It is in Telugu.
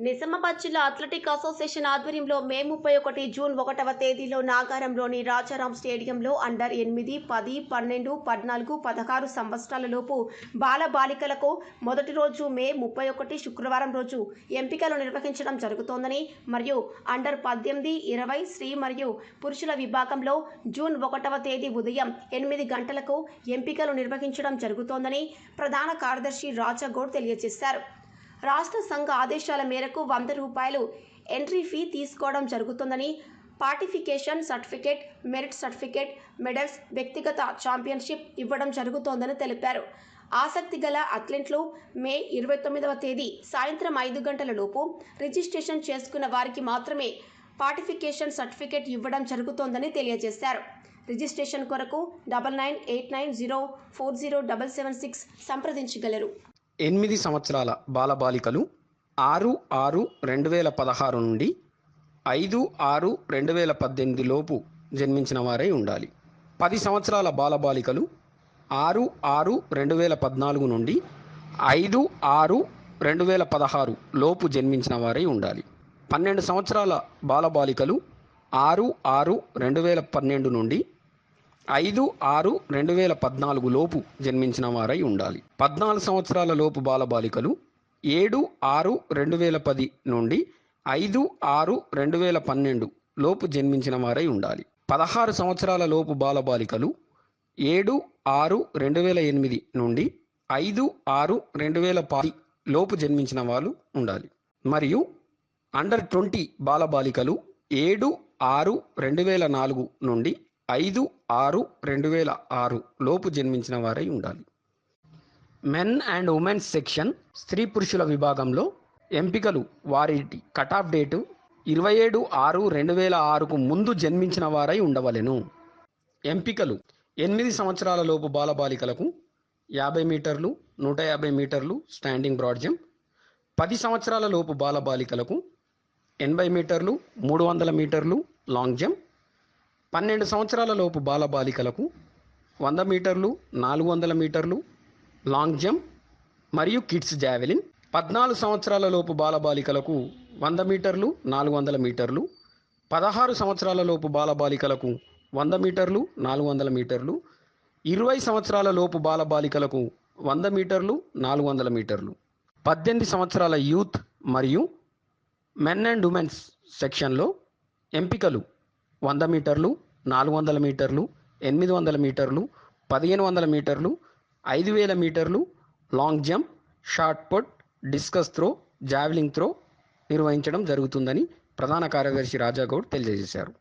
నిజామాబాద్ జిల్లా అథ్లెటిక్ అసోసియేషన్ ఆధ్వర్యంలో మే ముప్పై ఒకటి జూన్ ఒకటవ తేదీలో నాగారంలోని రాజారాం స్టేడియంలో అండర్ ఎనిమిది పది పన్నెండు పద్నాలుగు పదహారు సంవత్సరాలలోపు బాల బాలికలకు మొదటి రోజు మే ముప్పై ఒకటి శుక్రవారం రోజు ఎంపికలు నిర్వహించడం జరుగుతోందని మరియు అండర్ పద్దెనిమిది ఇరవై స్త్రీ మరియు పురుషుల విభాగంలో జూన్ ఒకటవ తేదీ ఉదయం ఎనిమిది గంటలకు ఎంపికలు నిర్వహించడం జరుగుతోందని ప్రధాన కార్యదర్శి రాజాగౌడ్ తెలియజేశారు. రాష్ట్ర సంఘ ఆదేశాల మేరకు వంద రూపాయలు ఎంట్రీ ఫీ తీసుకోవడం జరుగుతుందని participation certificate merit certificate medals వ్యక్తిగత ఛాంపియన్షిప్ ఇవ్వడం జరుగుతోందని తెలిపారు. ఆసక్తి గల అథ్లెట్లు మే ఇరవై తొమ్మిదవ తేదీ సాయంత్రం ఐదు గంటల లోపు రిజిస్ట్రేషన్ చేసుకున్న వారికి మాత్రమే పార్టిఫికేషన్ సర్టిఫికేట్ ఇవ్వడం జరుగుతోందని తెలియజేశారు. రిజిస్ట్రేషన్ కొరకు double nine eight nine zero four zero double seven six సంప్రదించగలరు. ఎనిమిది సంవత్సరాల బాలబాలికలు ఆరు ఆరు రెండు వేల పదహారు నుండి ఐదు ఆరు రెండు వేల పద్దెనిమిది లోపు జన్మించిన వారై ఉండాలి. పది సంవత్సరాల బాలబాలికలు ఆరు ఆరు రెండు వేల పద్నాలుగు నుండి ఐదు ఆరు రెండు వేల పదహారు లోపు జన్మించిన వారై ఉండాలి. పన్నెండు సంవత్సరాల బాలబాలికలు ఆరు ఆరు రెండు వేల పన్నెండు నుండి ఐదు ఆరు రెండు వేల పద్నాలుగు లోపు జన్మించిన వారై ఉండాలి. పద్నాలుగు సంవత్సరాల లోపు బాలబాలికలు ఏడు ఆరు రెండు వేల పది నుండి ఐదు ఆరు రెండు వేల పన్నెండు లోపు జన్మించిన వారై ఉండాలి. పదహారు సంవత్సరాల లోపు బాలబాలికలు ఏడు ఆరు రెండు వేల ఎనిమిది నుండి ఐదు ఆరు రెండు వేల పది లోపు జన్మించిన వాళ్ళు ఉండాలి. మరియు అండర్ ట్వంటీ బాలబాలికలు ఏడు ఆరు రెండు వేల నాలుగు నుండి ఐదు ఆరు రెండు వేల ఆరు లోపు జన్మించిన వారై ఉండాలి. మెన్ అండ్ ఉమెన్స్ సెక్షన్ స్త్రీ పురుషుల విభాగంలో ఎంపికలు వారి కట్ ఆఫ్ డేటు ఇరవై ఏడు ఆరు రెండు వేల ఆరుకు ముందు జన్మించిన వారై ఉండవలెను. ఎంపికలు ఎనిమిది సంవత్సరాల లోపు బాలబాలికలకు యాభై మీటర్లు నూట యాభై మీటర్లు స్టాండింగ్ బ్రాడ్ జంప్ పది సంవత్సరాల లోపు బాలబాలికలకు ఎనభై మీటర్లు మూడు వందల మీటర్లు లాంగ్ జంప్ పన్నెండు సంవత్సరాల లోపు బాలబాలికలకు వంద మీటర్లు నాలుగు వందల మీటర్లు లాంగ్ జంప్ మరియు కిడ్స్ జావెలిన్. పద్నాలుగు సంవత్సరాల లోపు బాలబాలికలకు వంద మీటర్లు నాలుగు వందల మీటర్లు. పదహారు సంవత్సరాల లోపు బాలబాలికలకు వంద మీటర్లు నాలుగు వందల మీటర్లు. ఇరవై సంవత్సరాల లోపు బాలబాలికలకు వంద మీటర్లు నాలుగు వందల మీటర్లు. పద్దెనిమిది సంవత్సరాల యూత్ మరియు మెన్ అండ్ ఉమెన్స్ సెక్షన్లో ఎంపికలు. వంద మీటర్లు నాలుగు వందల మీటర్లు ఎనిమిది వందల మీటర్లు పదిహేను వందల మీటర్లు ఐదు వేల మీటర్లు long jump shot put discus throw javelin throw నిర్వహించడం జరుగుతుందని ప్రధాన కార్యదర్శి రాజాగౌడ్ తెలియజేశారు.